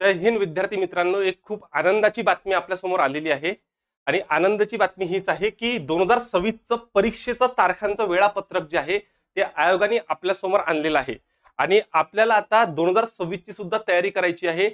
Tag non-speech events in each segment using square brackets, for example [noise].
जय हिंद विद्यार्थी मित्रांनो. एक खूप आनंदाची बातमी आपल्यासमोर आलेली आहे. आणि आनंदाची बातमी हीच आहे की दोन हजार सव्वीसचं परीक्षेचं तारखांचं वेळापत्रक जे आहे ते आयोगाने आपल्यासमोर आणलेलं आहे. आणि आपल्याला आता दोन हजार सव्वीसची सुद्धा तयारी करायची आहे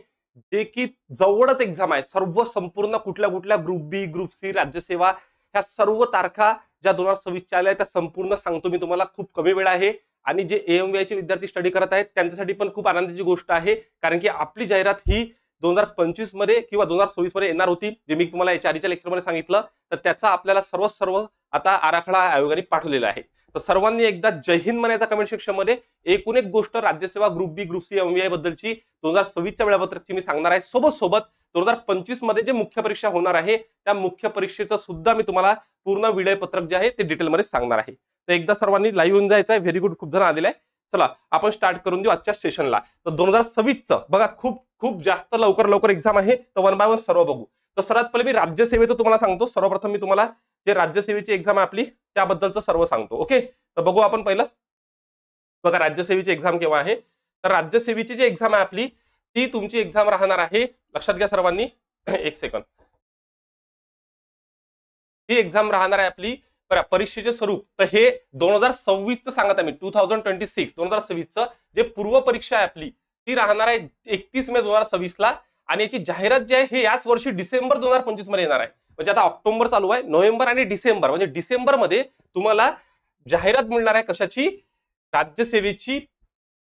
जे की जवळच एक्झाम आहे. सर्व संपूर्ण कुठल्या कुठल्या ग्रुप बी ग्रुप सी राज्यसेवा ह्या सर्व तारखा ज्या दोन हजार सव्वीसच्या आल्या आहेत, त्या संपूर्ण सांगतो मी तुम्हाला. खूप कमी वेळ आहे. आणि जे एएमबीआय चे विद्यार्थी स्टडी करत आहेत त्यांच्यासाठी पण खूप आनंदाची गोष्ट आहे. कारण की आपली जाहिरात ही दोन हजार पंचवीसमध्ये किंवा दोन हजार सव्वीसमध्ये येणार होती जे मी तुम्हाला याच्या आधीच्या लेक्चरमध्ये सांगितलं तर त्याचा आपल्याला सर्व सर्व आता आराखडा आयोगाने पाठवलेला आहे. तर सर्वांनी एकदा जय हिंद म्हणायचा कमेंट सेक्शनमध्ये एकूण एक गोष्ट राज्यसेवा group B group C MBI बद्दलची दोन हजार सव्वीसच्या वेळापत्रकची मी सांगणार आहे. सोबत सोबत दोन हजार पंचवीसमध्ये जे मुख्य परीक्षा होणार आहे त्या मुख्य परीक्षेचं सुद्धा मी तुम्हाला पूर्ण वेळ पत्रक जे आहे ते डिटेलमध्ये सांगणार आहे. तर एकदा सर्वांनी लाईव्ह होऊन जायचं आहे व्हेरी गुड खूप जण आलेला आहे चला आपण स्टार्ट करून देऊ आजच्या सेशनला तर दोन हजार सव्वीसचं बघा खूप खूप जास्त लवकर लवकर एक्झाम आहे. तर वन बाय वन सर्व बघू. तर सर्वात पहिले मी राज्यसेवेचं तुम्हाला सांगतो. सर्वप्रथम मी तुम्हाला जे राज्यसेवेची एक्झाम आहे आपली त्याबद्दलचं सर्व सांगतो. ओके तर बघू आपण पहिलं. बघा राज्यसेवेची एक्झाम केव्हा आहे? तर राज्यसेवेची जी एक्झाम आहे आपली ती तुमची एक्झाम राहणार आहे लक्षात घ्या सर्वांनी [clears throat] एक सेकंद ही एक्झाम राहणार आहे आपली बरं, परीक्षेचे स्वरूप. तर हे दोन हजार सव्वीसचं सांगत आहे मी. टू थाउजंड ट्वेंटी सिक्स दोन हजार सव्वीसचं जे पूर्व परीक्षा आहे आपली ती राहणार आहे एकतीस मे दोन हजार सव्वीसला आणि याची जाहिरात जी आहे हे याच वर्षी डिसेंबर दोन हजार पंचवीसमध्ये येणार आहे. म्हणजे आता ऑक्टोबर चालू आहे नोव्हेंबर आणि डिसेंबर. म्हणजे डिसेंबरमध्ये तुम्हाला जाहिरात मिळणार आहे कशाची? राज्यसेवेची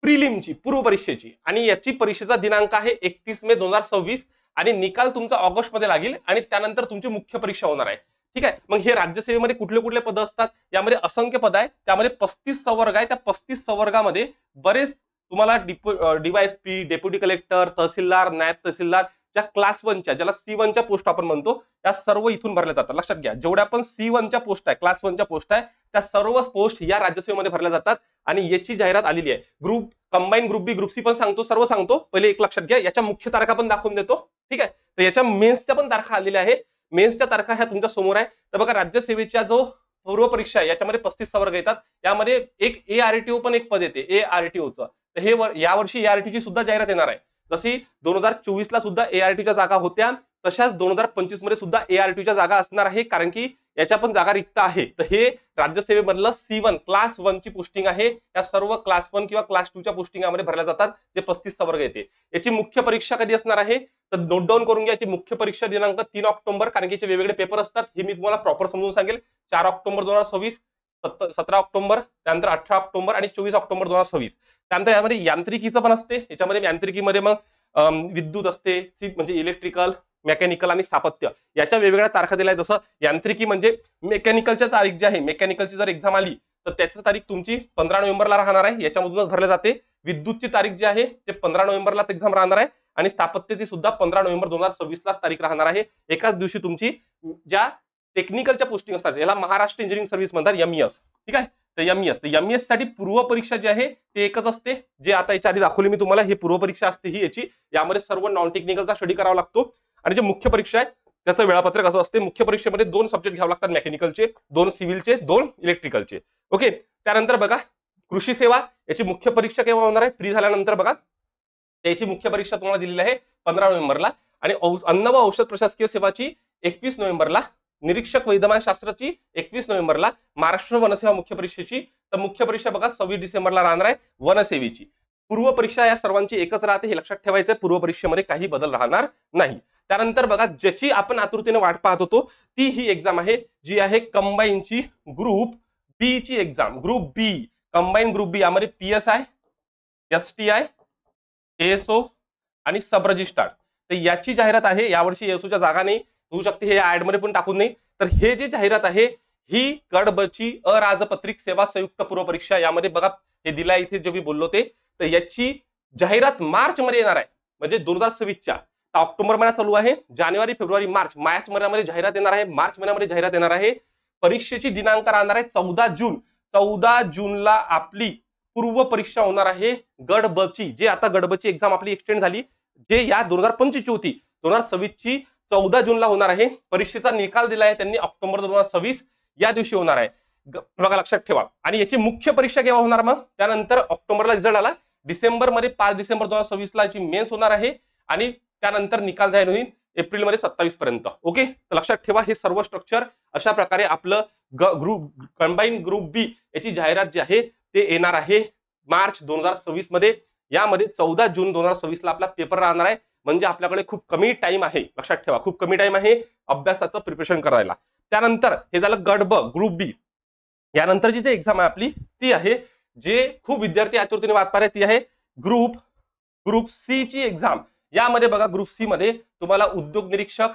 प्रिलिमची पूर्व परीक्षेची. आणि याची परीक्षेचा दिनांक आहे एकतीस मे दोन हजार सव्वीस. आणि निकाल तुमचा ऑगस्टमध्ये लागेल आणि त्यानंतर तुमची मुख्य परीक्षा होणार आहे. ठीक आहे? मग हे राज्यसेवेमध्ये कुठले कुठले पद असतात? यामध्ये असंख्य पद आहे त्यामध्ये पस्तीस संवर्ग आहे त्या पस्तीस संवर्गामध्ये बरेच तुम्हाला डीवायएसपी डेप्युटी कलेक्टर तहसीलदार नायब तहसीलदार ज्या क्लास वनच्या ज्याला सी वनच्या पोस्ट आपण म्हणतो त्या सर्व इथून भरल्या जातात. लक्षात घ्या. जेवढ्या पण सी वनच्या पोस्ट आहे क्लास वनच्या पोस्ट आहे त्या सर्व पोस्ट या राज्यसेवेमध्ये भरल्या जातात आणि याची जाहिरात आलेली आहे. Group combine group B group C पण सांगतो सर्व सांगतो. पहिले एक लक्षात घ्या. याच्या मुख्य तारखा पण दाखवून देतो. ठीक आहे? तर याच्या मेन्सच्या पण तारखा आलेल्या आहे. मेन्सच्या तारखा ह्या तुमच्यासमोर आहे. तर बघा राज्यसेवेच्या जो पूर्व परीक्षा आहे याच्यामध्ये पस्तीस संवर्ग येतात त्यामध्ये एक ए आर टी ओ पण एक पद येते ए आर टी ओचं तर हे वर- यावर्षी ए आर टी ची सुद्धा जाहिरात येणार आहे. जशी दोन हजार चोवीसला सुद्धा ए आर टीच्या जागा होत्या तशाच दोन हजार पंचवीसमध्ये सुद्धा ए आर टीच्या जागा असणार आहे कारण की याच्या पण जागा रिक्त आहे. तर हे राज्यसेवेमधलं सी वन क्लास वन ची पोस्टिंग आहे. या सर्व क्लास वन किंवा क्लास टूच्या पोस्टिंगामध्ये भरल्या जातात जे पस्तीस वर्ग येते. याची मुख्य परीक्षा कधी असणार आहे? तर नोट डाऊन करून घ्या याची मुख्य परीक्षा दिनांक तीन ऑक्टोबर कारण की याचे वेगवेगळे पेपर असतात. हे मी तुम्हाला प्रॉपर समजून सांगेल. चार ऑक्टोबर दोन हजार सव्वीस सतरा ऑक्टोबर त्यानंतर अठरा ऑक्टोबर आणि चोवीस ऑक्टोबर दोन हजार सव्वीस. त्यानंतर यामध्ये यांत्रिकीचं पण असते. याच्यामध्ये यांत्रिकीमध्ये मग विद्युत असते म्हणजे इलेक्ट्रिकल मेकॅनिकल आणि स्थापत्य. याच्या वेगवेगळ्या तारखा दिल्या आहेत. जसं यांत्रिकी म्हणजे मेकॅनिकलच्या तारीख जी आहे मेकॅनिकलची जर एक्झाम आली तर त्याची तारीख तुमची पंधरा नोव्हेंबरला राहणार आहे. याच्यामधूनच भरले जाते. विद्युतची तारीख जी आहे ते पंधरा नोव्हेंबरलाच एक्झाम राहणार आहे. आणि स्थापत्यची सुद्धा पंधरा नोव्हेंबर दोन हजार सव्वीस लाच तारीख राहणार आहे. एकाच दिवशी तुमची ज्या टेक्निकलच्या पोस्टिंग असतात याला महाराष्ट्र इंजिनिअरिंग सर्व्हिस म्हणतात एमईएस ठीक आहे? तर एमईएस तर एमईएससाठी पूर्व परीक्षा जी आहे ते एकच असते. जे आता याच्या आधी दाखवली मी तुम्हाला ही पूर्व परीक्षा असते ही याची. यामध्ये सर्व नॉन टेक्निकलचा स्टडी करावा लागतो. आणि जे मुख्य परीक्षा आहे त्याचं वेळापत्रक असं असते मुख्य परीक्षेमध्ये दोन सब्जेक्ट घ्यावे लागतात मेकॅनिकलचे दोन सिव्हिलचे दोन इलेक्ट्रिकलचे ओके त्यानंतर बघा कृषी सेवा याची मुख्य परीक्षा केव्हा होणार आहे? फ्री झाल्यानंतर बघा. याची मुख्य परीक्षा तुम्हाला दिलेली आहे पंधरा नोव्हेंबरला. आणि अन्न व औषध प्रशासकीय सेवाची एकवीस नोव्हेंबरला. निरीक्षक वैद्यमान शास्त्राची एकवीस नोव्हेंबरला. महाराष्ट्र वनसेवा मुख्य परीक्षेची. तर मुख्य परीक्षा बघा सव्वीस डिसेंबरला राहणार आहे वनसेवेची. पूर्व परीक्षा या सर्वांची एकच राहते हे लक्षात ठेवायचं पूर्व परीक्षेमध्ये काही बदल राहणार नाही. त्यानंतर बघा ज्याची आपण आतुरतेने वाट पाहत होतो ती ही एक्झाम आहे जी आहे कंबाईनची ग्रुप बी ची exam group B combine group B यामध्ये P S I S T I ASO आणि सब रजिस्ट्रार तर याची जाहिरात आहे यावर्षी एसओच्या जागा नाही. होऊ शकते हे ऍडमध्ये पण टाकून नाही. तर हे जी जाहिरात आहे ही कडबची अराजपत्रिक सेवा संयुक्त पूर्व परीक्षा यामध्ये बघा हे दिला इथे जे मी बोललो ते. तर याची जाहिरात मार्च मध्ये येणार आहे. म्हणजे दोन हजार सव्वीसच्या. ऑक्टोबर महिना चालू आहे. जानेवारी फेब्रुवारी मार्च. मार्च महिन्यामध्ये जाहिरात येणार आहे. मार्च महिन्यामध्ये जाहिरात येणार आहे. परीक्षेची दिनांक राहणार आहे चौदा जून. चौदा जूनला आपली पूर्व परीक्षा होणार आहे गडबची. जे आता गडबची एक्झाम आपली एक्सटेंड झाली जे या दोन हजार पंचवीसची होती. दोन हजार सव्वीसची चौदा जूनला होणार आहे. परीक्षेचा निकाल दिला आहे त्यांनी. ऑक्टोबर दोन हजार सव्वीस या दिवशी होणार आहे. बघा लक्षात ठेवा. आणि याची मुख्य परीक्षा केव्हा होणार मग? त्यानंतर ऑक्टोबरला रिझल्ट आला. डिसेंबरमध्ये पाच डिसेंबर दोन हजार सव्वीसला याची मेन्स होणार आहे. आणि त्यानंतर निकाल जाहीर होईल एप्रिलमध्ये सत्तावीस पर्यंत. ओके तर लक्षात ठेवा हे सर्व स्ट्रक्चर अशा प्रकारे आपलं ग्रुप कंबाईन ग्रुप बी याची जाहिरात जी आहे ते येणार आहे मार्च दोन हजार सव्वीसमध्ये. यामध्ये चौदा जून दोन हजार सव्वीस ला आपला पेपर राहणार आहे. म्हणजे आपल्याकडे खूप कमी टाइम आहे. लक्षात ठेवा खूप कमी टाइम आहे अभ्यासाचं प्रिपरेशन करायला. त्यानंतर हे झालं गट ब ग्रुप बी यानंतरची जी एक्झाम आहे आपली ती आहे जे खूप विद्यार्थी याच्यावरती वाद पाहत ती आहे ग्रुप ग्रुप सी ची एक्झाम यामध्ये बघा ग्रुप सी मध्ये तुम्हाला उद्योग निरीक्षक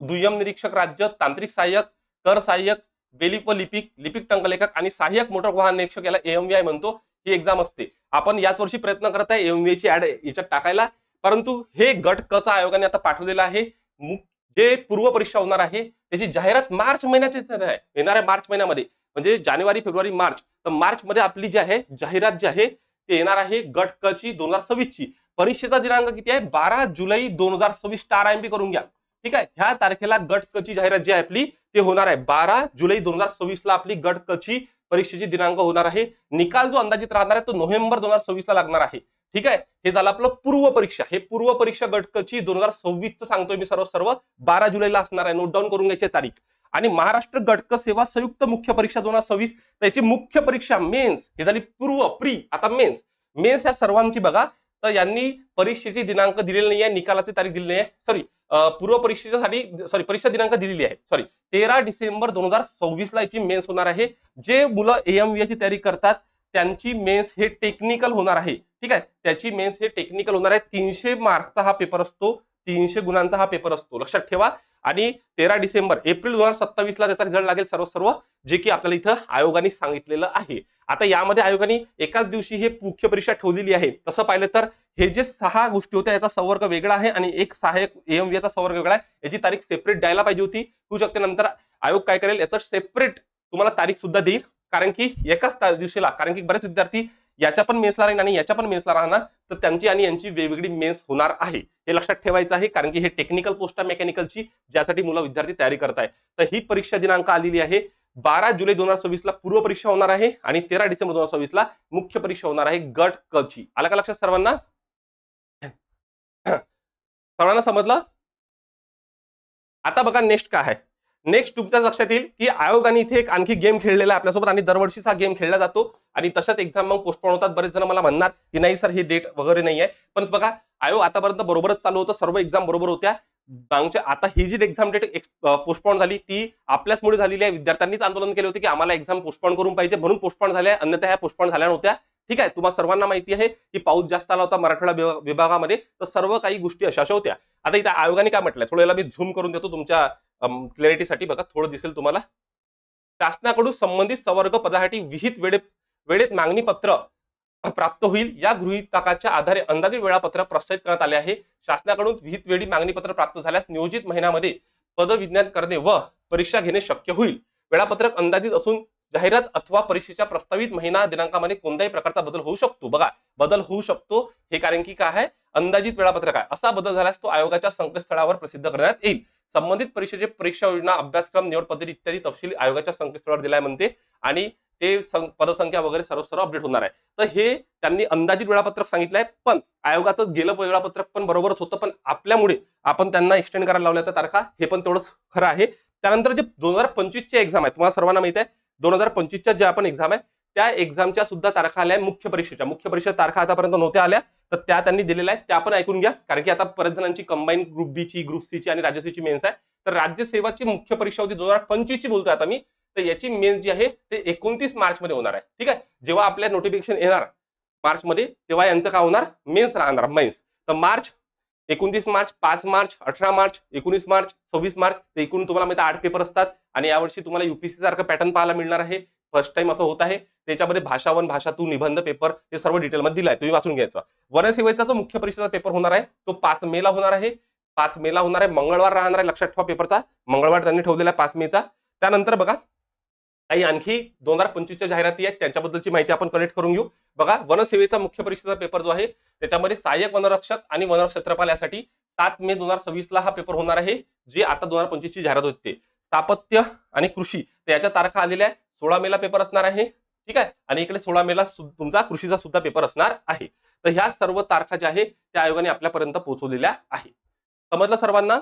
दुय्यम निरीक्षक राज्य तांत्रिक सहाय्यक कर सहाय्यक बेलिप व लिपिक लिपिक टंकलेखक आणि सहाय्यक मोटर वाहन निरीक्षक याला एएमव्हीआय म्हणतो. ही एक्झाम असते. आपण याच वर्षी प्रयत्न करत आहे एएमव्हीआयची ऍड याच्यात टाकायला. परंतु हे गट कचा आयोगाने आता पाठवलेलं आहे. जे पूर्व परीक्षा होणार आहे त्याची जाहिरात मार्च महिन्याची आहे. येणाऱ्या मार्च महिन्यामध्ये. म्हणजे जानेवारी फेब्रुवारी मार्च. तर मार्च मध्ये आपली जी आहे जाहिरात जी आहे ते येणार आहे गट क ची दोन हजार सव्वीस ची परीक्षेचा दिनांक किती आहे? बारा जुलै दोन हजार सव्वीस स्टार आय पी करून घ्या. ठीक आहे? ह्या तारखेला गट कची जाहिरात जी आहे आपली ते होणार आहे. बारा जुलै दोन हजार सव्वीस ला आपली गट कची परीक्षेची दिनांक होणार आहे. निकाल जो अंदाजित राहणार आहे तो नोव्हेंबर दोन हजार सव्वीस ला लागणार आहे. ठीक आहे? हे झालं आपलं पूर्व परीक्षा. हे पूर्व परीक्षा गटकची दोन हजार सव्वीस सांगतोय मी सर्व सर्व. बारा जुलैला असणार आहे. नोट डाऊन करून घ्यायची तारीख. आणि महाराष्ट्र गटक सेवा संयुक्त मुख्य परीक्षा दोन हजार सव्वीस त्याची मुख्य परीक्षा मेन्स. हे झाली पूर्व प्री. आता मेन्स. मेन्स ह्या सर्वांची बघा. तर यांनी परीक्षेची दिनांक दिलेली नाही आहे निकालाची तारीख दिलेली आहे सॉरी पूर्व परीक्षेच्यासाठी सॉरी परीक्षा दिनांक दिलेली आहे. सॉरी तेरा डिसेंबर दोन हजार सव्वीस ला याची मेन्स होणार आहे. जे मुलं एएमव्ही ची तयारी करतात त्यांची मेन्स हे टेक्निकल होणार आहे. ठीक आहे? त्याची मेन्स हे टेक्निकल होणार आहे. तीनशे मार्कचा हा पेपर असतो. तीनशे गुणांचा हा पेपर असतो. लक्षात ठेवा. आणि तेरा डिसेंबर एप्रिल दोन हजार सत्तावीसला त्याचा रिझल्ट लागेल सर्व सर्व जे की आपल्याला इथं आयोगाने सांगितलेलं आहे. आता यामध्ये आयोगाने एकाच दिवशी हे मुख्य परीक्षा ठेवलेली आहे. तसं पाहिलं तर हे जे सहा गोष्टी होत्या याचा संवर्ग वेगळा आहे आणि एक सहाय्यक एम चा संवर्ग वेगळा आहे. याची तारीख सेपरेट द्यायला पाहिजे होती. होऊ शकते नंतर आयोग काय करेल याचं सेपरेट तुम्हाला तारीख सुद्धा देईल. कारण की एकाच दिवशीला कारण की बरेच विद्यार्थी याच्या पण मेन्सला राहील आणि याच्या पण मेन्सला राहणार. तर त्यांची आणि यांची वेगवेगळी मेन्स होणार आहे. हे लक्षात ठेवायचं आहे कारण की हे टेक्निकल पोस्ट आहे मेकॅनिकलची ज्यासाठी मुलं विद्यार्थी तयारी करताय. तर ही परीक्षा दिनांक आलेली आहे. बारा जुलै दोन हजार सव्वीस ला पूर्व परीक्षा होणार आहे आणि तेरा डिसेंबर दोन हजार ला मुख्य परीक्षा होणार आहे गट क ची. आला का लक्षात सर्वांना? सर्वांना समजलं? आता बघा नेक्स्ट काय आहे. नेक्स्ट तुमच्या लक्षात येईल की आयोगाने इथे एक आणखी गेम खेळलेला आहे आपल्यासोबत आणि दरवर्षीच हा गेम खेळला जातो आणि तशाच एक्झाम मग पोस्टपोन होतात. बरेच जण मला म्हणणार की नाही सर ही डेट वगैरे नाही आहे पण बघा आयोग आतापर्यंत बरोबरच चालू होतं. सर्व एक्झाम बरोबर होत्या. बँकच्या आता ही जी एक्झाम डेट पोस्टपॉन झाली ती आपल्याचमुळे झालेली आहे. विद्यार्थ्यांनीच आंदोलन केले होते की आम्हाला एक्झाम पोस्टपॉन करून पाहिजे म्हणून पोस्टपॉन झाल्या अन्यथा ह्या पोस्टपॉन झाल्या नव्हत्या. ठीक आहे तुम्हाला सर्वांना माहिती आहे की पाऊस जास्त आला होता मराठवाडा विभागामध्ये तर सर्व काही गोष्टी अशा अशा होत्या. आता इथे आयोगाने काय म्हटलंय? थोडं मी झूम करून देतो तुमच्या क्लॅरिटीसाठी बघा थोडं दिसेल तुम्हाला. शासनाकडून संबंधित संवर्ग पदासाठी विहित वेळेत वेळेत मागणी पत्र प्राप्त होईल. या गृहितकाच्या आधारे अंदाजित वेळापत्रक प्रस्तावित करण्यात आले आहे. शासनाकडून विहित वेळी मागणीपत्र प्राप्त झाल्यास नियोजित महिन्यामध्ये पदविज्ञान करणे व परीक्षा घेणे शक्य होईल. वेळापत्रक अंदाजित असून जाहिरात अथवा परीक्षेच्या प्रस्तावित महिना दिनांकामध्ये कोणत्याही प्रकारचा बदल होऊ शकतो. बघा बदल होऊ शकतो. हे कारण की काय आहे? अंदाजित वेळापत्रक आहे. असा बदल झाल्यास तो आयोगाच्या संकेतस्थळावर प्रसिद्ध करण्यात येईल. संबंधित परीक्षेचे परीक्षा योजना अभ्यासक्रम निवड पद्धती इत्यादी तपशील आयोगाच्या संकेतस्थळावर दिलाय म्हणते. आणि ते पदसंख्या वगैरे सर्व सर्व अपडेट होणार आहे. तर हे त्यांनी अंदाजित वेळापत्रक सांगितलंय पण आयोगाचं गेलं वेळापत्रक पण बरोबरच होतं पण आपल्यामुळे आपण त्यांना एक्सटेंड करायला लावल्या त्या तारखा हे पण तेवढंच खरं आहे. त्यानंतर जे दोन हजार पंचवीसची एक्झाम आहे तुम्हाला सर्वांना माहिती आहे दोन हजार पंचवीसच्या ज्या आपण एक्झाम आहे त्या एक्झामच्या सुद्धा तारखा आल्या मुख्य परीक्षेच्या. मुख्य परीक्षा तारखा आतापर्यंत नव्हत्या आल्या तर त्या त्यांनी दिलेल्या आहेत त्या आपण ऐकून घ्या. कारण की आता परत जणांची कंबाईन ग्रुप बी ची ग्रुप सी ची आणि राज्यसेची मेन्स आहे. तर राज्यसेवाची मुख्य परीक्षा होती दोन हजार पंचवीसची बोलतोय आता मी. तर याची मेन्स जी आहे ते एकोणतीस मार्च मध्ये होणार आहे. ठीक आहे? जेव्हा आपल्या नोटिफिकेशन येणार मार्च मध्ये तेव्हा यांचं काय होणार? मेन्स राहणार मेन्स तर मार्च एकोणतीस मार्च पाच मार्च अठरा मार्च एकोणीस मार्च सव्वीस मार्च ते एकूण तुम्हाला माहिती आठ पेपर असतात. आणि यावर्षी तुम्हाला युपीसी सारखं पॅटर्न पाहायला मिळणार आहे. फर्स्ट टाइम असं होत आहे. त्याच्यामध्ये भाषावन भाषा तू निबंध पेपर हे सर्व डिटेलमध्ये दिलाय. तुम्ही वाचून घ्यायचं. वनसेवेचा जो मुख्य परीक्षेचा पेपर होणार आहे तो पाच मेला होणार आहे. पाच मेला होणार आहे मंगळवार राहणार आहे लक्षात ठेवा पेपरचा मंगळवार त्यांनी ठेवलेला आहे पाच मेचा त्यानंतर बघा काही आणखी दोन हजार पंचवीसच्या जाहिराती आहेत त्यांच्याबद्दलची माहिती आपण कलेक्ट करून घेऊ. बघा वनसेवेचा मुख्य परीक्षेचा पेपर जो आहे त्याच्यामध्ये सहाय्यक वनरक्षक आणि वन क्षेत्रपाल यासाठी सात मे दोन हजार सव्वीसला हा पेपर होणार आहे जे आता दोन हजार पंचवीसची जाहिरात होते. स्थापत्य आणि कृषी तर याच्या तारखा आलेल्या आहे सोळा मेला पेपर असणार आहे ठीक आहे? आणि इकडे सोळा मेला तुमचा कृषीचा सुद्धा पेपर असणार आहे. तर ह्या सर्व तारखा ज्या आहे त्या आयोगाने आपल्यापर्यंत पोहोचवलेल्या आहे समजलं सर्वांना?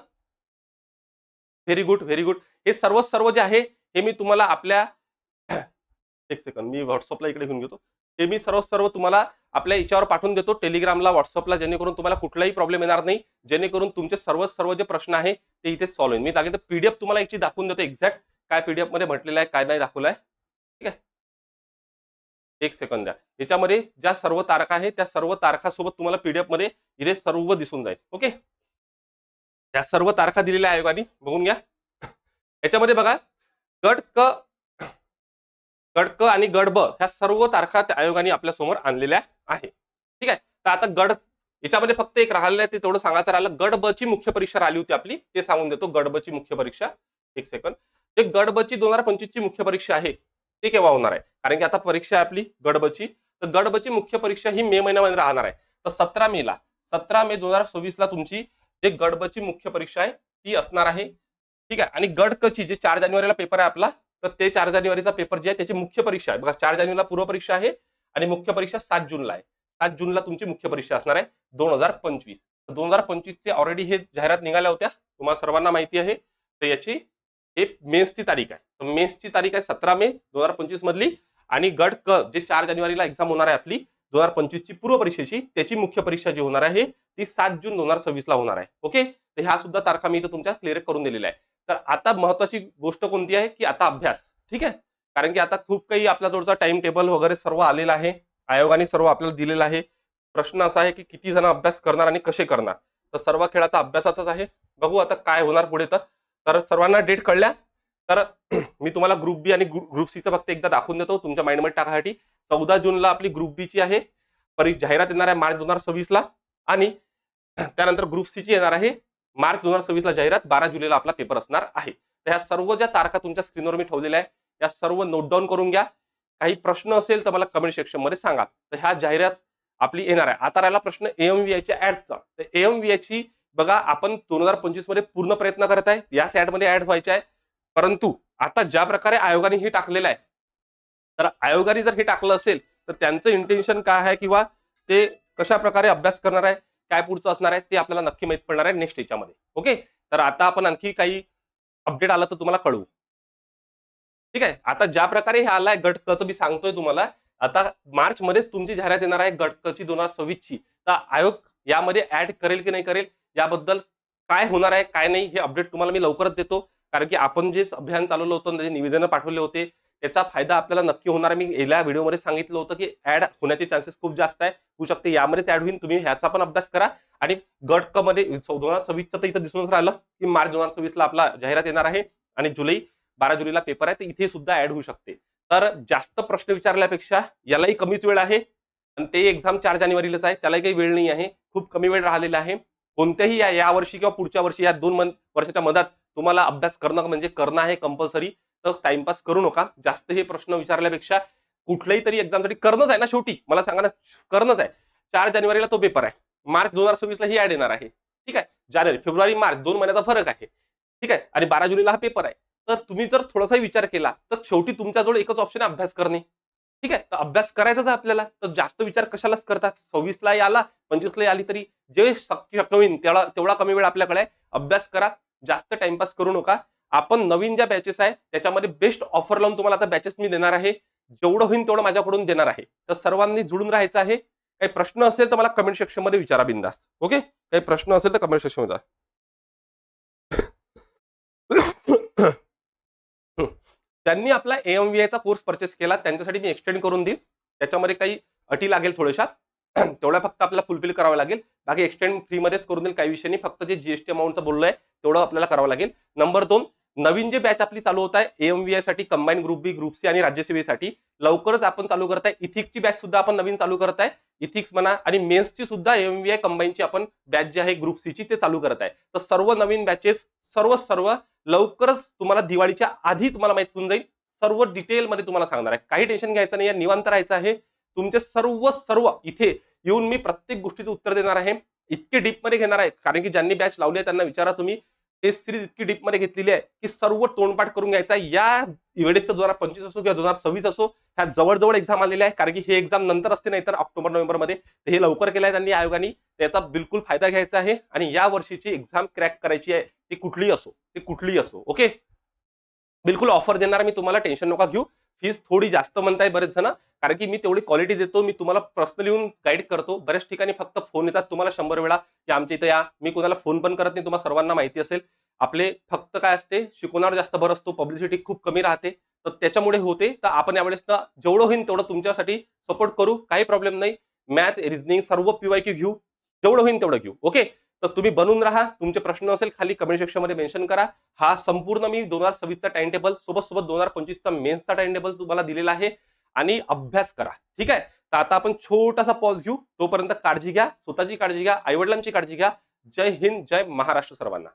व्हेरी गुड व्हेरी गुड हे सर्व सर्व जे आहे हे मी तुम्हाला आपल्या एक सेकंद मी व्हॉट्सअपला इकडे घेऊन घेतो. ते मी सर्व सर्व तुम्हाला आपल्या याच्यावर पाठवून देतो टेलिग्रामला व्हॉट्सअपला जेणेकरून तुम्हाला कुठलाही प्रॉब्लेम येणार नाही जेणेकरून तुमचे सर्व सर्व जे प्रश्न आहे ते इथे सॉल्व्ह होईल. मी लागेल तर पीडीएफ तुम्हाला याची दाखवून देतो एक्झॅक्ट काय पीडीएफमध्ये म्हटलेलं आहे काय नाही दाखवलं आहे. ठीक आहे? एक सेकंद द्या. याच्यामध्ये ज्या सर्व तारखा आहे त्या सर्व तारखासोबत तुम्हाला पीडीएफमध्ये इथे सर्व दिसून जाईल. ओके? या सर्व तारखा दिलेल्या आयोगाने बघून घ्या. [laughs] याच्यामध्ये बघा गट क गडक आणि गडब ह्या सर्व तारखा त्या आयोगाने आपल्यासमोर आणलेल्या आहे. ठीक आहे? तर आता गड याच्यामध्ये फक्त एक राहिलेलं आहे ते तेवढं सांगायचं राहिलं. गडबची मुख्य परीक्षा राहिली होती आपली. ते सांगून देतो. गडबची मुख्य परीक्षा. एक सेकंद ते गडबची दोन हजार पंचवीस ची मुख्य परीक्षा आहे. ते केव्हा होणार आहे? कारण की आता परीक्षा आहे आपली गडबची. तर गडबची मुख्य परीक्षा ही मे महिन्यामध्ये राहणार आहे. तर सतरा मे ला सतरा मे दोन हजार सव्वीसला तुमची जे गडबची मुख्य परीक्षा आहे ती असणार आहे. ठीक आहे? आणि गडकची जे चार जानेवारीला पेपर आहे आपला तर ते चार जानेवारीचा पेपर जे आहे त्याची मुख्य परीक्षा आहे. बघा चार जानेवारीला पूर्व परीक्षा आहे आणि मुख्य परीक्षा सात जूनला आहे. सात जूनला तुमची मुख्य परीक्षा असणार आहे दोन हजार पंचवीस. दोन हजार पंचवीसचे ऑलरेडी हे जाहिरात निघाल्या होत्या. तुम्हाला सर्वांना माहिती आहे. तर याची हे मेन्सची तारीख आहे. तर मेन्सची तारीख आहे सतरा मे दोन हजार पंचवीस मधली आणि गट क जे चार जानेवारीला एक्झाम होणार आहे आपली दोन हजार पंचवीसची पूर्व परीक्षेची त्याची मुख्य परीक्षा जी होणार आहे ती सात जून दोन हजार सव्वीस ला होणार आहे. ओके तर ह्या सुद्धा तारखा मी इथं तुमच्या क्लिअर करून दिलेल्या आहे. तर आता महत्वाची गोष्ट कोणती आहे? की आता अभ्यास. ठीक आहे? कारण की आता खूप काही आपल्या जवळचा टाइम टेबल वगैरे सर्व आलेला आहे. आयोगाने सर्व आपल्याला दिलेलं आहे. प्रश्न असा आहे की किती जण अभ्यास करणार आणि कसे करणार? तर सर्व खेळ आता अभ्यासाचाच आहे. बघू आता काय होणार पुढे तर. तर सर्वांना डेट कळल्या. तर [clears throat] मी तुम्हाला ग्रुप बी आणि ग्रुप सीचं फक्त एकदा दाखवून देतो. तुमच्या माइंडमध्ये टाकासाठी. चौदा जूनला आपली ग्रुप बीची आहे. परी जाहिरात येणार आहे मार्च दोन हजार सव्वीसला आणि [clears throat] त्यानंतर ग्रुप सीची येणार आहे. मार्च दोन हजार सव्वीसला जाहिरात बारा जुलैला आपला पेपर असणार आहे. तर ह्या सर्व ज्या तारखा तुमच्या स्क्रीनवर मी ठेवलेल्या आहे या सर्व नोट डाऊन करून घ्या. काही प्रश्न असेल तर मला कमेंट सेक्शनमध्ये सांगा. तर ह्या जाहिरात आपली येणार आहे. आता राहिला प्रश्न एएमव्हीआयच्या ऍडचा तर एएमव्हीआयची बघा आपण दोन हजार पंचवीसमध्ये पूर्ण प्रयत्न करत आहे. याच ऍडमध्ये ऍड व्हायचे आहे. परंतु आता ज्या प्रकारे आयोगाने हे टाकलेलं आहे तर आयोगाने जर हे टाकलं असेल तर त्यांचं इंटेन्शन काय आहे किंवा ते कशा प्रकारे अभ्यास करणार आहे? काय पुढचं असणार आहे ते आपल्याला नक्की माहीत पडणार आहे नेक्स्ट याच्यामध्ये. ओके तर आता आपण आणखी काही अपडेट आलं तर तुम्हाला कळवू. ठीक आहे? आता ज्या प्रकारे हे आलाय गट क मी सांगतोय तुम्हाला आता मार्च मध्येच तुमची जाहिरात येणार आहे गट क ची दोन हजार सव्वीस ची तर आयोग यामध्ये ऍड करेल की नाही करेल याबद्दल काय होणार आहे काय नाही हे अपडेट तुम्हाला मी लवकरच देतो. कारण की आपण जे अभियान चालवलं होतं जे निवेदनं पाठवले होते त्याचा फायदा आपल्याला नक्की होणार. मी गेल्या व्हिडिओमध्ये सांगितलं होतं की ऍड होण्याचे चान्सेस खूप जास्त आहे. होऊ शकते यामध्येच ऍड होईल तुम्ही ह्याचा पण अभ्यास करा. आणि गट क मध्ये दोन हजार सव्वीसचं तर इथं दिसूनच राहिलं की मार्च दोन हजार सव्वीसला आपला जाहिरात येणार आहे. आणि जुलै बारा जुलैला पेपर आहे तर इथे सुद्धा ऍड होऊ शकते. तर जास्त प्रश्न विचारल्यापेक्षा यालाही कमीच वेळ आहे. आणि ते एक्झाम चार जानेवारीलाच आहे. त्यालाही काही वेळ नाही आहे. खूप कमी वेळ राहिलेला आहे. कोणत्याही या वर्षी किंवा पुढच्या वर्षी या दोन मन वर्षाच्या मधात तुम्हाला अभ्यास करणं म्हणजे करणं आहे कंपल्सरी टाइमपास करू नका. जास्त हे प्रश्न विचारल्यापेक्षा कुठल्याही तरी एक्झामसाठी करणंच आहे ना शेवटी. मला सांगा ना करणंच आहे. चार जानेवारीला तो पेपर आहे. मार्च दोन हजार सव्वीसला ही ऍड येणार आहे. ठीक आहे? जानेवारी फेब्रुवारी मार्च दोन महिन्याचा फरक आहे. ठीक आहे? आणि बारा जुलैला हा पेपर आहे. तर तुम्ही जर थोडासा विचार केला तर शेवटी तुमच्याजवळ एकच ऑप्शन आहे अभ्यास करणे. ठीक आहे? तर अभ्यास करायचाच आहे आपल्याला. तर जास्त विचार कशालाच करतात. सव्वीसलाही आला पंचवीसलाही आली तरी जे शक्य होईल तेवढा तेवढा कमी वेळ आपल्याकडे आहे. अभ्यास करा. जास्त टाइमपास करू नका. आपण नवीन ज्या बॅचेस आहे त्याच्यामध्ये बेस्ट ऑफर लावून तुम्हाला आता बॅचेस मी देणार आहे. जेवढं होईल तेवढं माझ्याकडून देणार आहे. तर सर्वांनी जुळून राहायचं आहे. काही प्रश्न असेल तर मला कमेंट सेक्शनमध्ये विचारा बिंदास ओके काही प्रश्न असेल तर कमेंट सेक्शनमध्ये [coughs] त्यांनी आपला एएमव्हीआय चा कोर्स परचेस केला. त्यांच्यासाठी मी एक्सटेंड करून देईन त्याच्यामध्ये काही अटी लागेल थोड्याशा. [coughs] तेवढ्या फक्त आपल्याला फुलफिल करावं लागेल. बाकी एक्सटेंड फ्रीमध्येच करून देईल. काही विषय नाही. फक्त जे जीएसटी अमाऊंटचं बोललोय तेवढं आपल्याला करावं लागेल. नंबर दोन नवीन जे बॅच आपली चालू होत आहे एएमव्हीआयसाठी combine group B group C आणि राज्यसेवेसाठी लवकरच आपण चालू करत आहे इथिक्सची बॅच सुद्धा आपण नवीन चालू करत आहे इथिक्स म्हणा आणि मेन्सची सुद्धा एएमव्हीआय कंबाईनची आपण बॅच जी आहे ग्रुप सीची ते चालू करत आहे तर सर्व नवीन बॅचेस सर्व सर्व लवकरच तुम्हाला दिवाळीच्या आधी तुम्हाला माहीत होऊन जाईल. सर्व डिटेलमध्ये तुम्हाला सांगणार आहे. काही टेन्शन घ्यायचं नाही निवांत राहायचं आहे. तुमचे सर्व सर्व इथे येऊन मी प्रत्येक गोष्टीचं उत्तर देणार आहे. इतके डीपमध्ये घेणार आहे. कारण की ज्यांनी बॅच लावली आहे त्यांना विचारा तुम्ही. ते सिरीज इतकी डीपमध्ये घेतलेली आहे की सर्व तोंडपाठ करून घ्यायचा आहे. या वेळेचं दोन हजार पंचवीस असो किंवा दोन हजार सव्वीस असो ह्या जवळजवळ एक्झाम आलेल्या आहे कारण की हे एक्झाम नंतर असते नाही तर ऑक्टोबर नोव्हेंबरमध्ये हे लवकर केलं आहे त्यांनी आयोगाने त्याचा बिलकुल फायदा घ्यायचा आहे. आणि या वर्षीची एक्झाम क्रॅक करायची आहे ती कुठलीही असो ती कुठलीही असो ओके बिलकुल ऑफर देणार मी तुम्हाला टेन्शन नका घेऊ. फीस थोडी जास्त म्हणताय बरेच जण. कारण की मी तेवढी क्वालिटी देतो मी तुम्हाला पर्सनली येऊन गाईड करतो. बऱ्याच ठिकाणी फक्त फोन येतात तुम्हाला शंभर वेळा की आमच्या इथे या. मी कोणाला फोन पण करत नाही तुम्हाला सर्वांना माहिती असेल. आपले फक्त काय असते शिकवण्यावर जास्त भर असतो पब्लिसिटी खूप कमी राहते. तर त्याच्यामुळे होते. तर आपण यावेळेस जेवढं होईल तेवढं तुमच्यासाठी सपोर्ट करू. काही प्रॉब्लेम नाही. मॅथ रिझनिंग सर्व पीवाय घेऊ. जेवढं होईल तेवढं घेऊ. ओके तर तुम्ही बनून राहा तुमचे प्रश्न असेल खाली कमेंट सेक्शनमध्ये मेन्शन करा. हा संपूर्ण मी दोन हजार सव्वीसचा टाइम टेबल सोबत सोबत दोन हजार पंचवीसचा मेन्सचा टाइम टेबल तुम्हाला दिलेला आहे. आणि अभ्यास करा. ठीक आहे? तर आता आपण छोटासा पॉज घेऊ. तोपर्यंत काळजी घ्या स्वतःची काळजी घ्या आईवडिलांची काळजी घ्या. जय हिंद जय महाराष्ट्र सर्वांना.